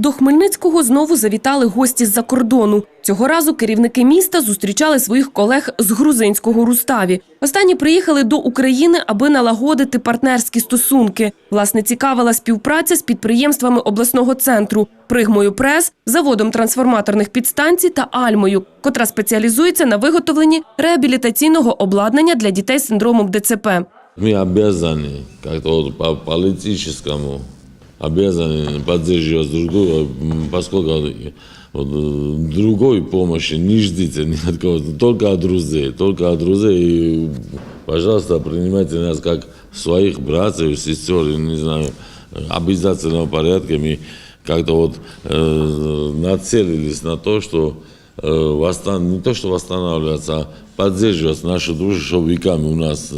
До Хмельницького знову завітали гості з-за кордону. Цього разу керівники міста зустрічали своїх колег з грузинського Руставі. Останні приїхали до України, аби налагодити партнерські стосунки. Власне, цікавила співпраця з підприємствами обласного центру Пригмою Прес, заводом трансформаторних підстанцій та Альмою, котра спеціалізується на виготовленні реабілітаційного обладнання для дітей з синдромом ДЦП. Мы обязаны как-то по политическому обязаны поддерживать друг друга, м, поскольку вот, э, другой помощи не ждите ни от кого, только от друзей, только от друзей. И, пожалуйста, принимайте нас как своих братьев, сестер, я не знаю, обязательного порядка. Мы как-то вот э, нацелились на то, что э, восстан... не то, что восстанавливаться, а поддерживать нашу дружбу, чтобы веками у нас э,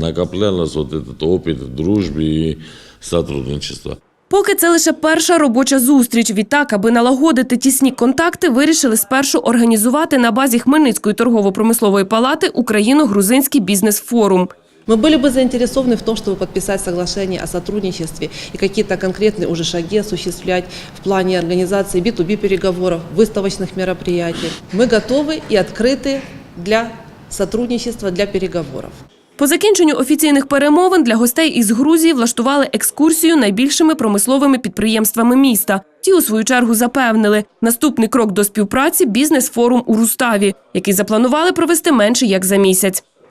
накоплялось вот этот опыт дружбы и сотрудничества. Поки це лише перша робоча зустріч. Відтак, аби налагодити тісні контакти, вирішили спершу організувати на базі Хмельницької торгово-промислової палати Україно-грузинський бізнес-форум. Мы были бы заинтересованы в том, чтобы подписать соглашение о сотрудничестве и какие-то конкретные уже шаги осуществлять в плане организации B2B переговоров, выставочных мероприятий. Мы готовы и открыты для сотрудничества, для переговоров. По закінченню офіційних перемовин для гостей із Грузії влаштували екскурсію найбільшими промисловими підприємствами міста. Ті, у свою чергу, запевнили, наступний крок до співпраці – бізнес-форум у Руставі, який запланували провести менше як за місяць.